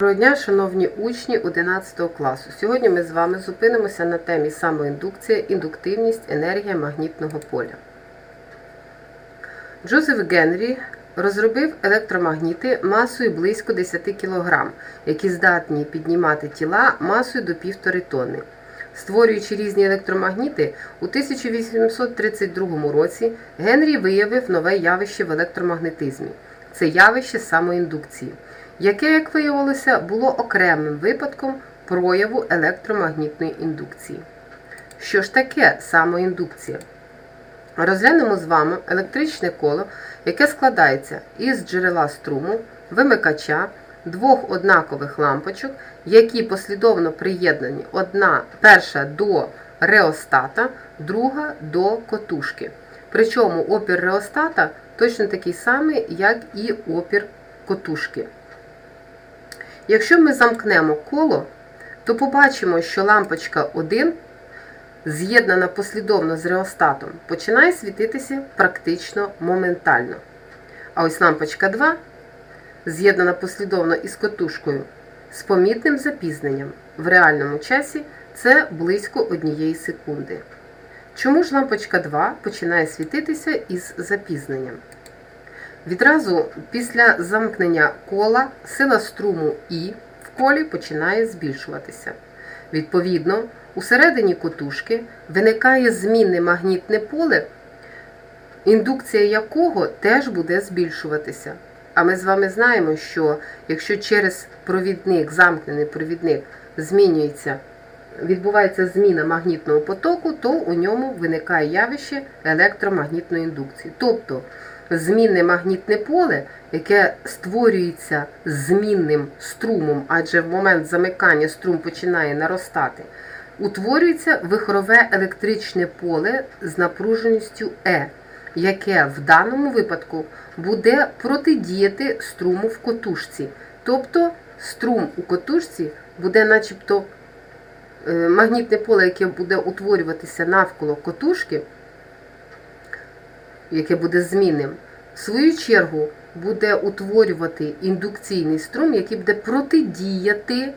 Доброго дня, шановні учні 11 класу. Сьогодні ми з вами зупинимося на темі самоіндукція, індуктивність, енергія магнітного поля. Джозеф Генрі розробив електромагніти масою близько 10 кг, які здатні піднімати тіла масою до 1,5 тонни. Створюючи різні електромагніти, у 1832 році Генрі виявив нове явище в електромагнетизмі це явище самоіндукції, яке, як виявилося, було окремим випадком прояву електромагнітної індукції. Що ж таке самоіндукція? Розглянемо з вами електричне коло, яке складається із джерела струму, вимикача, двох однакових лампочок, які послідовно приєднані одна перша до реостата, друга до котушки. Причому опір реостата точно такий самий, як і опір котушки. Якщо ми замкнемо коло, то побачимо, що лампочка 1 з'єднана послідовно з реостатом, починає світитися практично моментально. А ось лампочка 2 з'єднана послідовно із котушкою з помітним запізненням. В реальному часі це близько однієї секунди. Чому ж лампочка 2 починає світитися із запізненням? Відразу після замкнення кола сила струму І в колі починає збільшуватися. Відповідно, усередині котушки виникає змінне магнітне поле, індукція якого теж буде збільшуватися. А ми з вами знаємо, що якщо через провідник, замкнений провідник змінюється, відбувається зміна магнітного потоку, то у ньому виникає явище електромагнітної індукції. Тобто змінне магнітне поле, яке створюється змінним струмом, адже в момент замикання струм починає наростати, утворюється вихорове електричне поле з напруженістю Е, яке в даному випадку буде протидіяти струму в котушці. Тобто струм у котушці буде начебто магнітне поле, яке буде утворюватися навколо котушки, яке буде змінним, в свою чергу буде утворювати індукційний струм, який буде протидіяти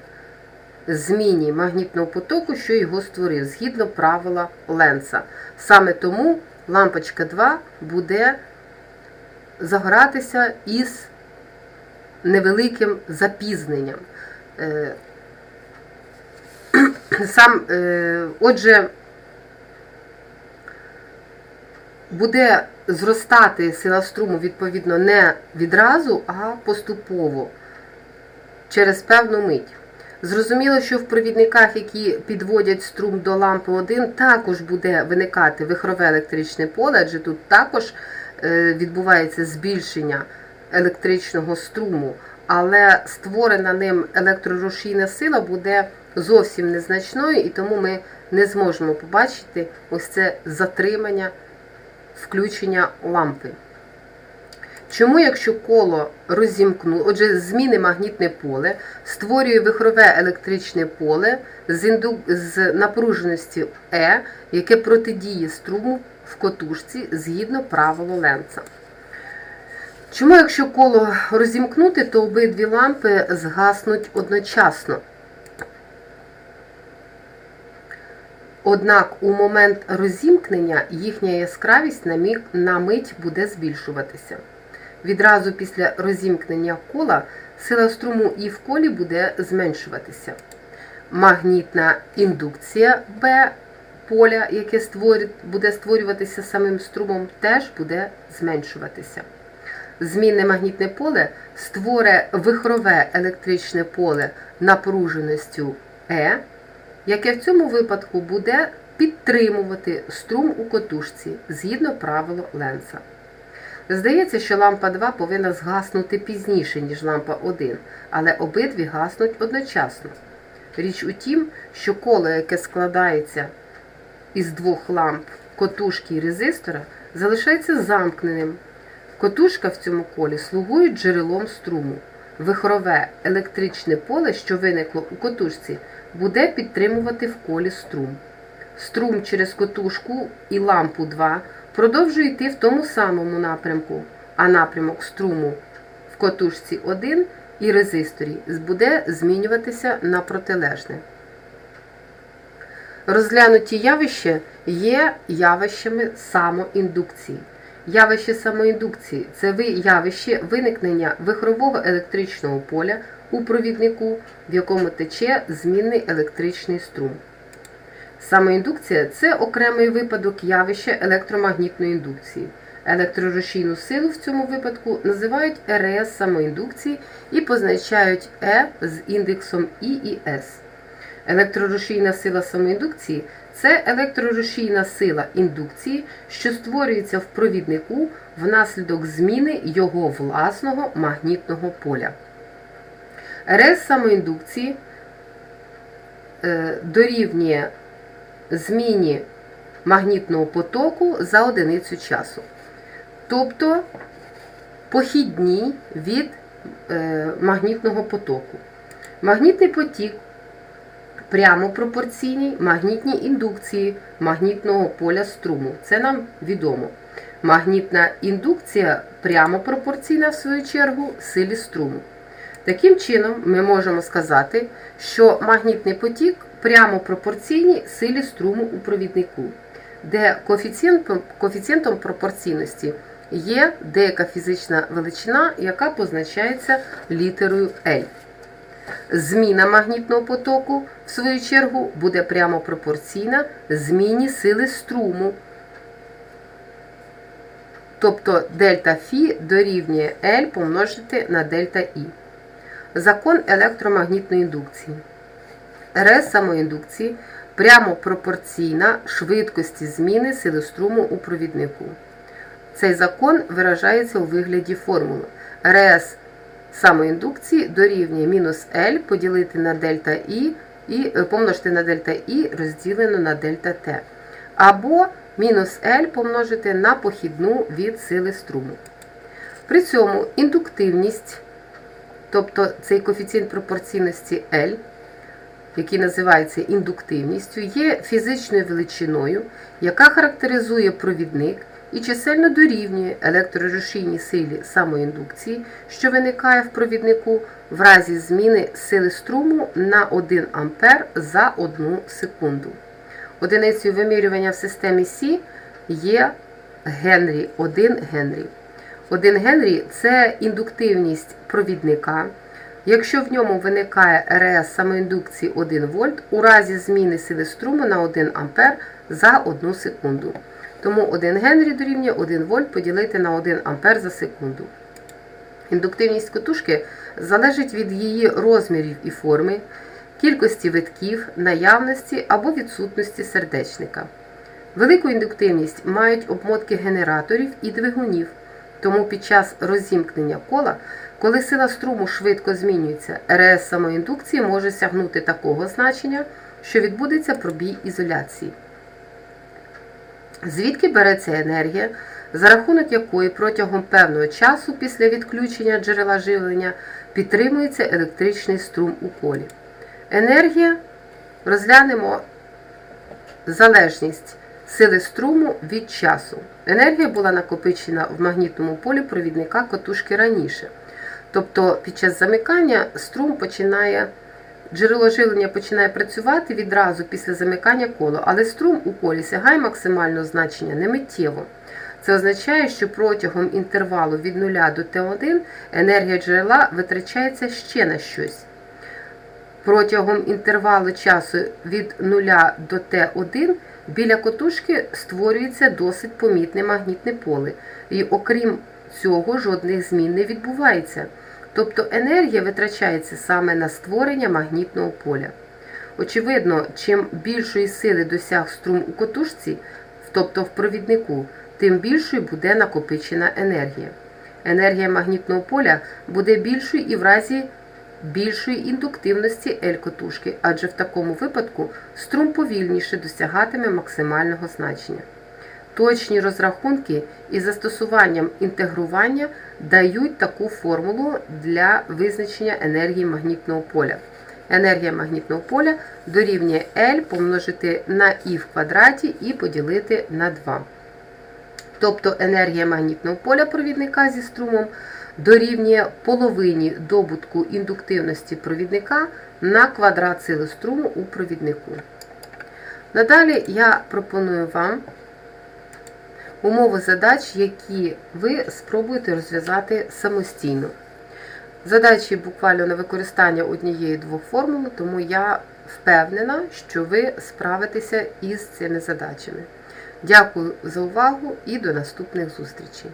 зміні магнітного потоку, що його створив, згідно правила Ленца. Саме тому лампочка 2 буде загоратися із невеликим запізненням. Сам, е, отже, буде зростати сила струму, відповідно, не відразу, а поступово через певну мить. Зрозуміло, що в провідниках, які підводять струм до лампи 1, також буде виникати вихрове електричне поле, адже тут також е, відбувається збільшення електричного струму, але створена ним електрорушійна сила буде зовсім незначною, і тому ми не зможемо побачити ось це затримання включення лампи. Чому, якщо коло розімкну, отже, зміни магнітне поле, створює вихрове електричне поле з, інду... з напруженості Е, яке протидіє струму в котушці згідно правилу Ленца. Чому, якщо коло розімкнути, то обидві лампи згаснуть одночасно? Однак у момент розімкнення їхня яскравість на, мить буде збільшуватися. Відразу після розімкнення кола сила струму І в колі буде зменшуватися. Магнітна індукція Б поля, яке буде створюватися самим струмом, теж буде зменшуватися. Змінне магнітне поле створює вихрове електричне поле напруженістю Е, яке в цьому випадку буде підтримувати струм у котушці згідно правилу Ленца. Здається, що лампа 2 повинна згаснути пізніше, ніж лампа 1, але обидві гаснуть одночасно. Річ у тім, що коло, яке складається із двох ламп котушки і резистора, залишається замкненим. Котушка в цьому колі слугує джерелом струму. Вихрове електричне поле, що виникло у котушці, буде підтримувати в колі струм. Струм через котушку і лампу 2 продовжує йти в тому самому напрямку, а напрямок струму в котушці 1 і резисторі буде змінюватися на протилежне. Розглянуті явища є явищами самоіндукції. Явище самоіндукції це явище виникнення вихрового електричного поля у провіднику, в якому тече змінний електричний струм. Самоіндукція це окремий випадок явища електромагнітної індукції. Електрорушійну силу в цьому випадку називають РС самоіндукції і позначають Е з індексом І і С. Електрорушійна сила самоіндукції це електрорушійна сила індукції, що створюється в провіднику внаслідок зміни його власного магнітного поля. РС самоіндукції е, дорівнює зміні магнітного потоку за одиницю часу. Тобто похідній від е, магнітного потоку. Магнітний потік прямо пропорційній магнітній індукції магнітного поля струму. Це нам відомо. Магнітна індукція прямо пропорційна, в свою чергу, силі струму. Таким чином, ми можемо сказати, що магнітний потік прямо пропорційний силі струму у провіднику, де коефіцієнтом, коефіцієнтом пропорційності є деяка фізична величина, яка позначається літерою L. Зміна магнітного потоку, в свою чергу, буде прямо пропорційна зміні сили струму. Тобто дельта Фі дорівнює L помножити на дельта І. Закон електромагнітної індукції. РС самоіндукції прямо пропорційна швидкості зміни сили струму у провіднику. Цей закон виражається у вигляді формули. РС самоіндукції дорівнює мінус L поділити на дельта І і е, помножити на дельта І розділено на дельта Т. Або мінус L помножити на похідну від сили струму. При цьому індуктивність, тобто цей коефіцієнт пропорційності L, який називається індуктивністю, є фізичною величиною, яка характеризує провідник і чисельно дорівнює електрорушійній силі самоіндукції, що виникає в провіднику в разі зміни сили струму на 1 А за 1 секунду. Одиницею вимірювання в системі Сі є Генрі, 1 Генрі. 1 Генрі це індуктивність провідника. Якщо в ньому виникає РС самоіндукції 1 вольт у разі зміни сили струму на 1 А за 1 секунду. Тому 1 Генрі дорівнює 1 вольт поділити на 1 А за секунду. Індуктивність котушки залежить від її розмірів і форми, кількості витків, наявності або відсутності сердечника. Велику індуктивність мають обмотки генераторів і двигунів, тому під час розімкнення кола, коли сила струму швидко змінюється, РС самоіндукції може сягнути такого значення, що відбудеться пробій ізоляції. Звідки береться енергія, за рахунок якої протягом певного часу після відключення джерела живлення підтримується електричний струм у колі. Енергія розглянемо залежність сили струму від часу. Енергія була накопичена в магнітному полі провідника котушки раніше. Тобто під час замикання струм починає, джерело живлення починає працювати відразу після замикання кола, але струм у колі сягає максимального значення не миттєво. Це означає, що протягом інтервалу від 0 до Т1 енергія джерела витрачається ще на щось. Протягом інтервалу часу від 0 до Т1 біля котушки створюється досить помітне магнітне поле, і окрім цього жодних змін не відбувається. Тобто енергія витрачається саме на створення магнітного поля. Очевидно, чим більшої сили досяг струм у котушці, тобто в провіднику, тим більшою буде накопичена енергія. Енергія магнітного поля буде більшою і в разі більшої індуктивності L-котушки, адже в такому випадку струм повільніше досягатиме максимального значення. Точні розрахунки із застосуванням інтегрування дають таку формулу для визначення енергії магнітного поля. Енергія магнітного поля дорівнює L помножити на І в квадраті і поділити на 2. Тобто енергія магнітного поля провідника зі струмом дорівнює половині добутку індуктивності провідника на квадрат сили струму у провіднику. Надалі я пропоную вам умови задач, які ви спробуєте розв'язати самостійно. Задачі буквально на використання однієї-двох формул, тому я впевнена, що ви справитеся із цими задачами. Дякую за увагу і до наступних зустрічей!